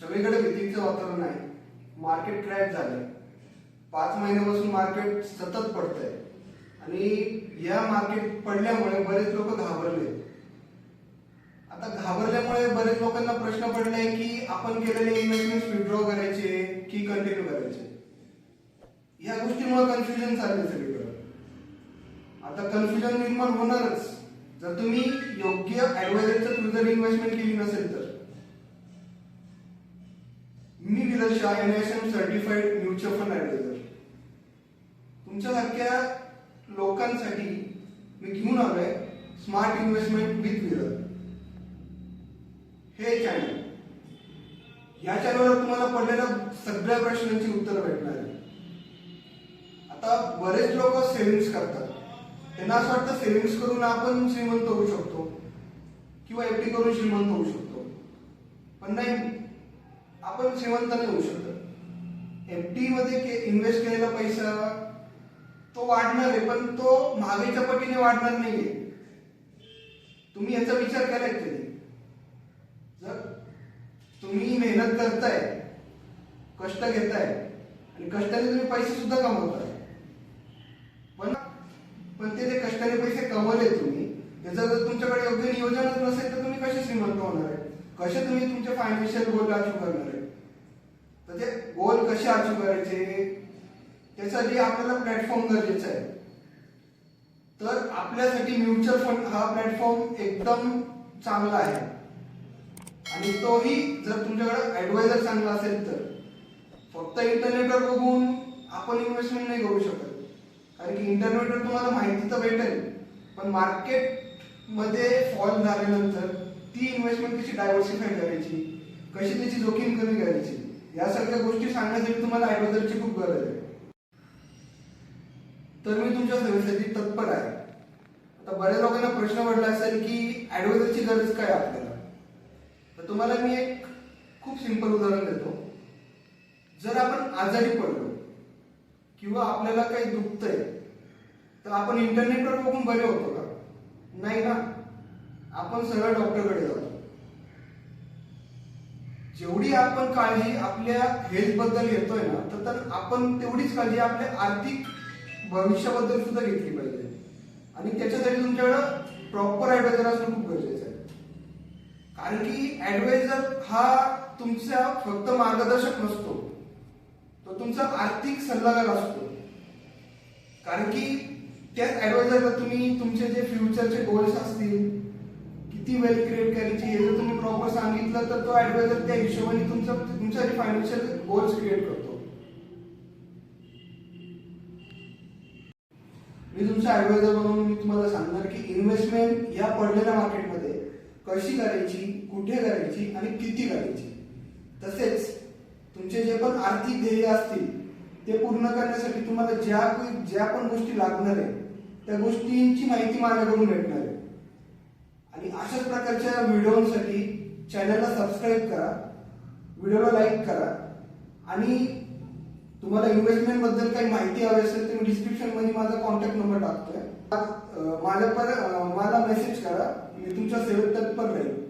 सगळीकडे भीतीचं वातावरण आहे. मार्केट क्रॅश झालंय. पाच महिन्यापासून मार्केट सतत पडतंय. आणि या मार्केट पडल्यामुळे बरेच लोक घाबरले आता घाबरल्यामुळे बरेच लोकांना प्रश्न पडलाय की आपण केलेले इन्व्हेस्टमेंट विड्रॉ करायचे की कंटिन्यू करायचे? या गोष्टीमुळे कन्फ्युजन चालले सगळीकडे. आता कन्फ्युजन निर्माण होणारच. जर तुम्ही योग्य ऍडवायझरचं थ्रू जर इन्व्हेस्टमेंट केली नसेल तर. मी विदर Shah N S M certified mutual fund advisor तुमच्यासारख्या लोकांसाठी मी घेऊन आलोय स्मार्ट इन्व्हेस्टमेंट विथ विरल हे चॅनल या चॅनलवर तुम्हाला पडलेल्या सगळ्या प्रश्नांची उत्तरं भेटणार आहे आता बरेच लोक सेव्हिंग्स करतात. त्यांना असं वाटतं सेव्हिंग्स करून आपण श्रीमंत होऊ शकतो. किंवा एफडी करून श्रीमंत होऊ शकतो. पण नाही. आपण श्रीमंत नाही होऊ शकत. एफडी मध्ये इन्व्हेस्ट केलेला पैसा तो वाढणार आहे पण तो महागाईच्या पटीने वाढणार नाहीये. तुम्ही याचा विचार केलाय कधी जर तुम्ही मेहनत करताय कष्ट घेताय आणि कष्टाने तुम्ही पैसे सुद्धा कमवताय. पण पण ते जे कष्टाने पैसे कमवले तुम्ही त्याचं जर तुमच्याकडे योग्य नियोजनच नसेल तर तुम्ही कसे श्रीमंत होणार आहे? कसे तुम्ही तुमचे फायनान्शियल गोल अचीव करणार आहे? तर ते गोल कसे अचीव करायचे? त्यासाठी आपल्याला प्लॅटफॉर्म गरजेचा आहे. तर आपल्यासाठी म्युच्युअल फंड हा प्लॅटफॉर्म एकदम चांगला आहे. आणि तोही जर तुमच्याकडे ऍडवायझर चांगला असेल तर. फक्त इंटरनेटवर बघून आपण इन्व्हेस्टमेंट नाही करू शकत. कारण की इंटरनेटवर तुम्हाला माहिती तर भेटेल. पण मार्केटमध्ये फॉल झाल्यानंतर ती इन्व्हेस्टमेंट कशी डायव्हर्सिफाय करायची? कशी त्याची जोखीम कमी करायची? या सगळ्या गोष्टी सांगण्यासाठी तुम्हाला ऍडवायझरची खूप गरज आहे. तर मी तुमच्या सेवेसाठी तत्पर आहे. आता बऱ्याच लोकांना प्रश्न पडला असेल की ऍडवायझरची गरज काय आपल्याला? तर तुम्हाला मी एक खूप सिंपल उदाहरण देतो. जर आपण आजारी पडलो किंवा आपल्याला काही दुखतंय तर आपण इंटरनेटवर बघून बरे होतो का? नाही ना. आपण सरळ डॉक्टरकडे जातो. जेवढी आपण काळजी आपल्या हेल्थबद्दल घेतोय ना तर तर आपण तेवढीच काळजी आपल्या आर्थिक भविष्याबद्दल सुद्धा घेतली पाहिजे. आणि त्याच्यासाठी तुमच्याकडं प्रॉपर ऍडवायझर असणं खूप गरजेचं आहे. कारण की ऍडवायझर हा तुमचा फक्त मार्गदर्शक नसतो. तो तुमचा आर्थिक सल्लागार असतो. कारण की त्या ऍडवायझरला तुम्ही तुमचे जे फ्युचरचे गोल्स असतील किती वेल क्रिएट करायची हे जर तुम्ही प्रॉपर सांगितलं तर तो ऍडवायझर त्या हिशोबाने तुमचं तुमच्यासाठी फायनान्शियल गोल्स क्रिएट करतो. मी तुमचा ऍडवायझर म्हणून मी तुम्हाला सांगणार की इन्व्हेस्टमेंट या पडलेल्या मार्केटमध्ये कशी करायची कुठे करायची आणि किती करायची. तसेच तुमचे जे पण आर्थिक ध्येय असतील ते पूर्ण करण्यासाठी तुम्हाला ज्या ज्या पण गोष्टी लागणार आहे त्या गोष्टींची माहिती माझ्याकडून भेटणार आहे. आणि अशाच प्रकारच्या व्हिडिओसाठी चॅनलला सबस्क्राईब करा व्हिडिओला लाईक करा. आणि तुम्हाला इन्व्हेस्टमेंटबद्दल काही माहिती हवी असेल तर मी डिस्क्रिप्शनमध्ये माझा कॉन्टॅक्ट नंबर टाकतोय. अं, माझ्या पर मला मेसेज करा मी तुमच्या सेवेत तत्पर राहील